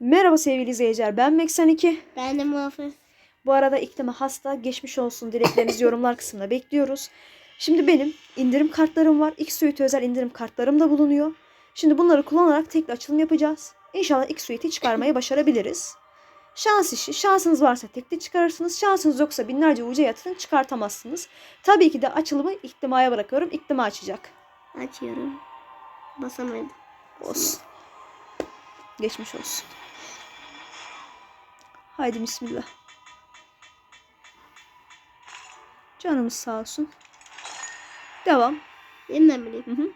Merhaba sevgili izleyiciler. Ben Meksan2. Ben de muhafız. Bu arada iklime hasta geçmiş olsun dileklerinizi yorumlar kısmına bekliyoruz. Şimdi benim indirim kartlarım var. X Suite özel indirim kartlarım da bulunuyor. Şimdi bunları kullanarak tekli açılım yapacağız. İnşallah X Suite'i çıkarmayı başarabiliriz. Şans işi. Şansınız varsa tekli çıkarırsınız. Şansınız yoksa binlerce uca yatırın çıkartamazsınız. Tabii ki de açılımı iklimaya bırakıyorum. İklima açacak. Açıyorum. Basamadım. Olsun. Geçmiş olsun. Haydi bismillah. Canımız sağ olsun. Devam. Yeniden bileyim. Hı hı.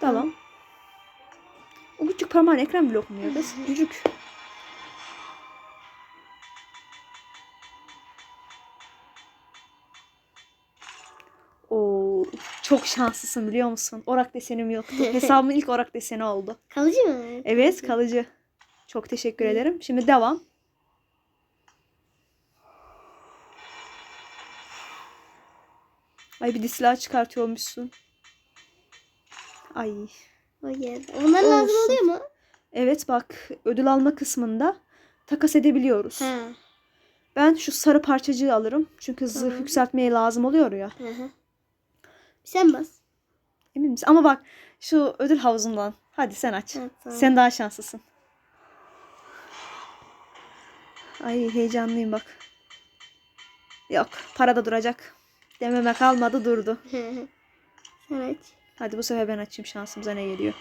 Devam. O küçük parmağın ekran bile okumuyor kız. Küçük. Oo, çok şanslısın biliyor musun? Orak desenim yoktu. Hesabımın ilk orak deseni oldu. Kalıcı mı? Evet kalıcı. Çok teşekkür ederim. Şimdi devam. Ay bir de silah çıkartıyormuşsun. Ay. O yer. Onlar lazım Olsun. oluyor mu? Evet bak ödül alma kısmında takas edebiliyoruz. Ha. Ben şu sarı parçacığı alırım. Çünkü zırh yükseltmeye lazım oluyor ya. Hı hı. Sen bas. Emin misin? Ama bak şu ödül havuzundan. Hadi sen aç. Ha, tamam. Sen daha şanslısın. Ay heyecanlıyım bak. Yok para da duracak. Dememe kalmadı durdu. Aç. Hadi bu sefer ben açayım şansımıza ne geliyor.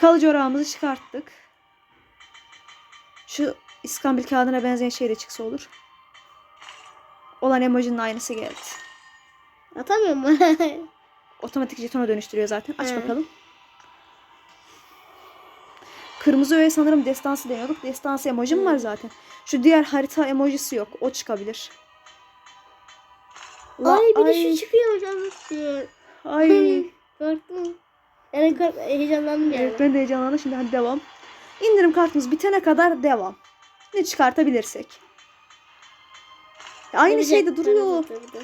Kalıcı orağımızı çıkarttık. Şu iskambil kağıdına benzeyen şey de çıksa olur. Olan emojinin aynısı geldi. Atamıyor mu? Otomatik jetona dönüştürüyor zaten. Aç He. bakalım. Kırmızı öğe sanırım destansı demiyorduk. Destansı emojim var zaten. Şu diğer harita emojisi yok. O çıkabilir. La- ay bir de ay, şu çıkıyor hocam. Şu- Ay. Korktum. Yani kork heyecanlandım yani. Evet ben de heyecanlandım. Şimdi hadi devam. İndirim kartımız bitene kadar devam. Ne çıkartabilirsek. Ya Aynı bir tane duruyor. zaten bir de.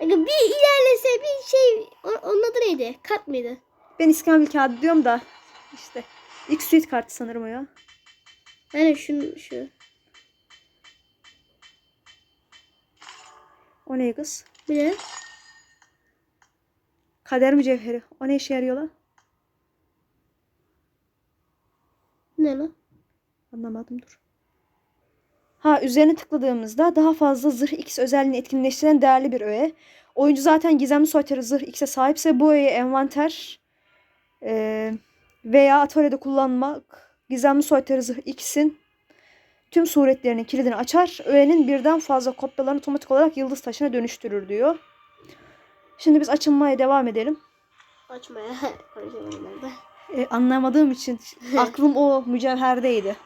İlerlese bir şey onun adı neydi? Kat mıydı? Ben iskambil kağıdı diyorum da işte X Suite kartı sanırım o ya. Hani şu şu. O ne kız? De Kader mücevheri. O ne işe yarıyor lan? ne lan? Anlamadım dur. Ha üzerine tıkladığımızda daha fazla zırh X özelliğini etkinleştiren değerli bir öğe. Oyuncu zaten gizemli soytarı zırh X'e sahipse bu öğeyi envanter eee, veya atölyede kullanmak gizemli soytarı zırh X'in tüm suretlerinin kilidini açar. Öğenin birden fazla kopyalarını otomatik olarak yıldız taşına dönüştürür diyor. Şimdi biz açılmaya devam edelim. Açmaya konuşamadım ben de. E, anlamadığım için aklım o mücevherdeydi.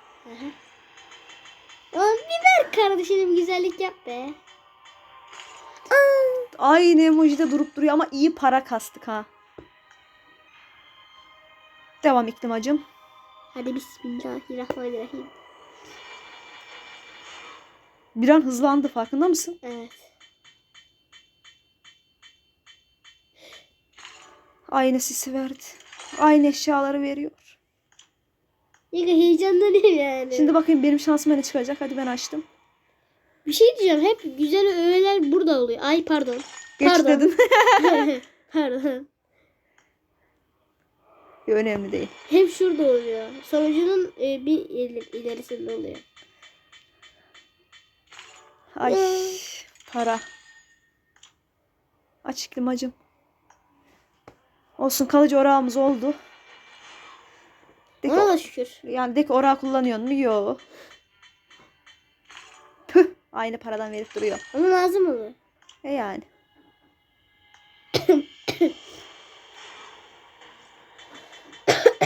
Oğlum kardeşine bir güzellik yap be. Aynı emojide durup duruyor ama iyi para kastık ha. Devam iklimacım. Hadi bismillahirrahmanirrahim. Bir an hızlandı farkında mısın? Evet. Aynı sisi verdi. Aynı eşyaları veriyor. Yine heyecanlanıyorum yani. Şimdi bakayım benim şansıma ne çıkacak. Hadi ben açtım. bir şey diyeceğim. Hep güzel öğeler burada oluyor. Ay pardon. Geç Pardon. dedim. pardon. Önemli değil. Hep şurada oluyor. Sonucunun e, bir iler- ilerisinde oluyor. Ay Ee. para. Aç iklimacım. Olsun kalıcı orağımız oldu. De ki, Ona da şükür. yani de ki orağı kullanıyor mu? Yok. Püh. Aynı paradan verip duruyor. Ama lazım oluyor. E yani.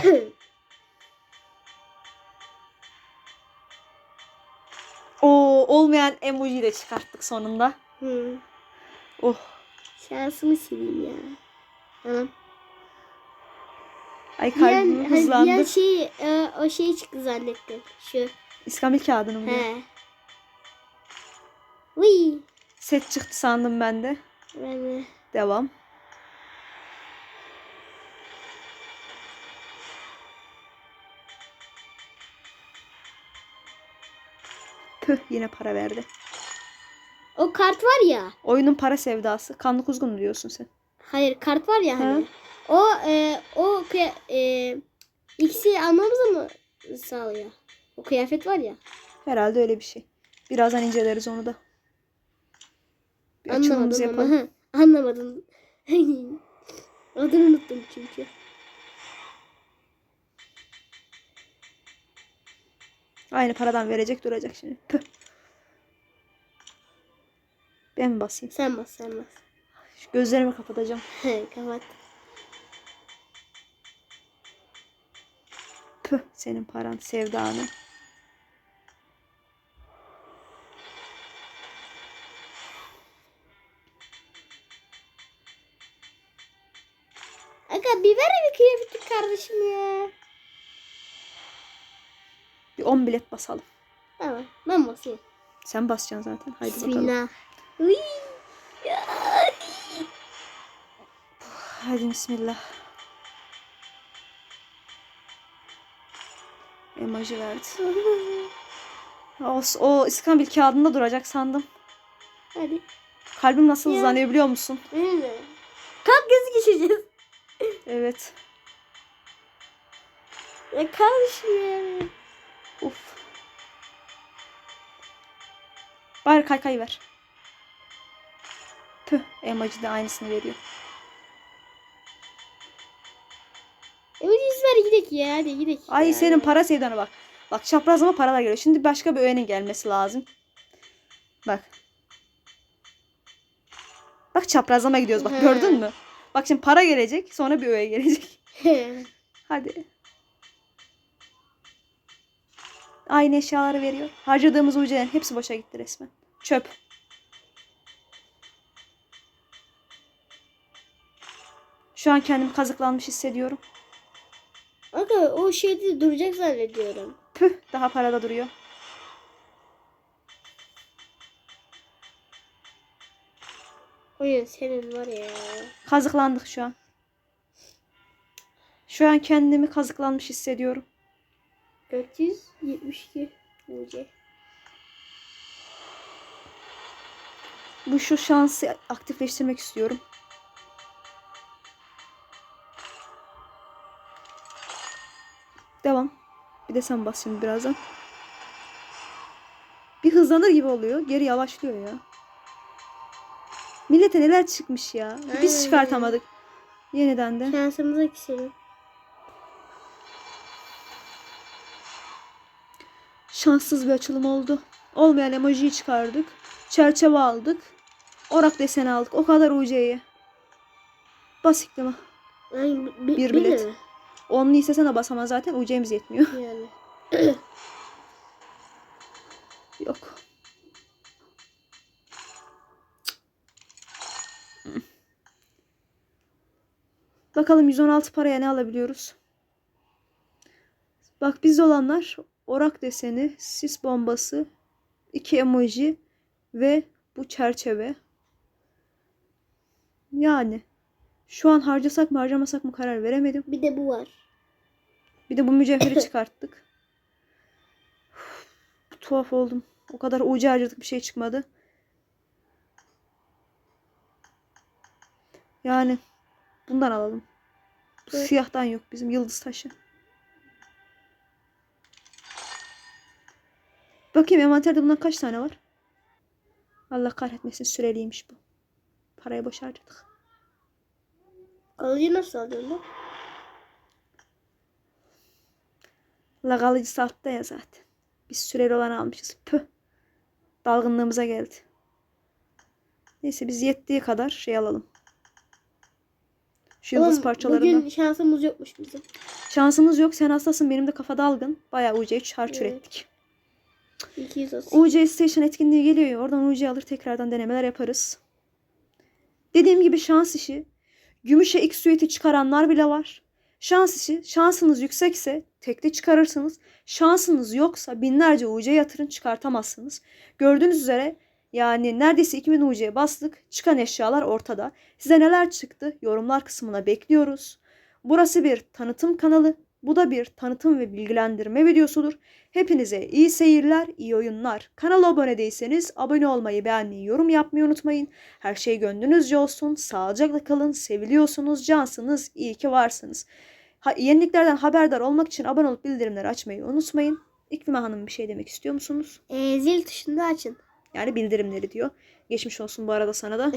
Oo, olmayan emojiyi de çıkarttık sonunda. Hı. Oh. Şansımı sileyim ya. Tamam. Ay Diğer, kalbim hani hızlandı. diğer şey e, o şey çıktı zannettim. Şu. İskambil kağıdını mı? He. Uy. Set çıktı sandım ben de. Ben de. Devam. Püh yine para verdi. O kart var ya. Oyunun para sevdası. Kanlı kuzgun diyorsun sen? Hayır kart var ya hani. O e, o e, ikisi almamızı mı sağlıyor? O kıyafet var ya. Herhalde öyle bir şey. Birazdan inceleriz onu da. Bir Anlamadım yapalım. ama. Anlamadım. Adını unuttum çünkü. Aynı paradan verecek duracak şimdi. Püh. Ben mi basayım? Sen bas sen bas. Şu gözlerimi kapatacağım. Kapat. Püh senin paran sevdanı. Aga bir ver bir kıyafetlik kardeşim ya. Bir 10 bilet basalım. Tamam ben basayım. Sen basacaksın zaten. Haydi bakalım. Bismillah. Uy. Hadi bismillah. Emoji verdi. O, o iskambil kağıdında duracak sandım. Hadi. Kalbim nasıl Ya. hızlanıyor biliyor musun? Öyle. Kalk gözü geçeceğiz. Evet. Ya ya. Uf. Bari kaykay ver. Püh. Emoji de aynısını veriyor. Yüz ver gidek ya hadi gidek. Ay ya. senin para sevdana bak. Bak çaprazlama paralar geliyor. Şimdi başka bir öğenin gelmesi lazım. Bak. Bak çaprazlama gidiyoruz bak gördün mü? Bak şimdi para gelecek sonra bir öğe gelecek. Hadi. Aynı eşyaları veriyor. Harcadığımız ucuların hepsi boşa gitti resmen. Çöp. Şu an kendimi kazıklanmış hissediyorum. Aga o şeyde duracak zannediyorum. Püh daha parada duruyor. Oyun senin var ya. Kazıklandık şu an. Şu an kendimi kazıklanmış hissediyorum. 472 UC. Bu şu şansı aktifleştirmek istiyorum. Devam. Bir de sen bas şimdi birazdan. Bir hızlanır gibi oluyor. Geri yavaşlıyor ya. Millete neler çıkmış ya. Biz Aynen. çıkartamadık. Yeniden de. Şansımıza küselim. Şanssız bir açılım oldu. Olmayan emojiyi çıkardık. Çerçeve aldık. Orak deseni aldık. O kadar UC'ye. Basit mi? Ay, bi- Bir bilet. mi? Onlu istesen de basamaz zaten. UC'miz yetmiyor. Yani. Yok. Bakalım 116 paraya ne alabiliyoruz? Bak bizde olanlar orak deseni, sis bombası, iki emoji ve bu çerçeve. Yani şu an harcasak mı harcamasak mı karar veremedim. Bir de bu var. Bir de bu mücevheri çıkarttık. Uf, tuhaf oldum. O kadar ucu harcadık bir şey çıkmadı. Yani bundan alalım. Evet. Siyahtan yok bizim yıldız taşı. Bakayım envanterde bundan kaç tane var? Allah kahretmesin süreliymiş bu. Parayı boş harcadık. Alıcı nasıl alıyorsun lan? La kalıcısı altta ya zaten. Biz süreli olanı almışız. Püh. Dalgınlığımıza geldi. Neyse biz yettiği kadar şey alalım. Şu yıldız Oğlum, parçalarından. Bugün şansımız yokmuş bizim. Şansımız yok. Sen hastasın. Benim de kafa dalgın. Bayağı UC'ye çarçur Evet. ettik. 230. UC Station etkinliği geliyor ya. Oradan UC alır tekrardan denemeler yaparız. Dediğim gibi şans işi. Gümüşe X suiti çıkaranlar bile var. Şans işi. Şansınız yüksekse tekli çıkarırsınız. Şansınız yoksa binlerce UC yatırın çıkartamazsınız. Gördüğünüz üzere yani neredeyse 2000 UC'ye bastık. Çıkan eşyalar ortada. Size neler çıktı? Yorumlar kısmına bekliyoruz. Burası bir tanıtım kanalı. Bu da bir tanıtım ve bilgilendirme videosudur. Hepinize iyi seyirler, iyi oyunlar. Kanala abone değilseniz abone olmayı, beğenmeyi, yorum yapmayı unutmayın. Her şey gönlünüzce olsun. Sağlıcakla kalın. Seviliyorsunuz, cansınız. İyi ki varsınız. Ha, yeniliklerden haberdar olmak için abone olup bildirimleri açmayı unutmayın. İklime Hanım bir şey demek istiyor musunuz? E, zil tuşunu açın. Yani bildirimleri diyor. Geçmiş olsun bu arada sana da.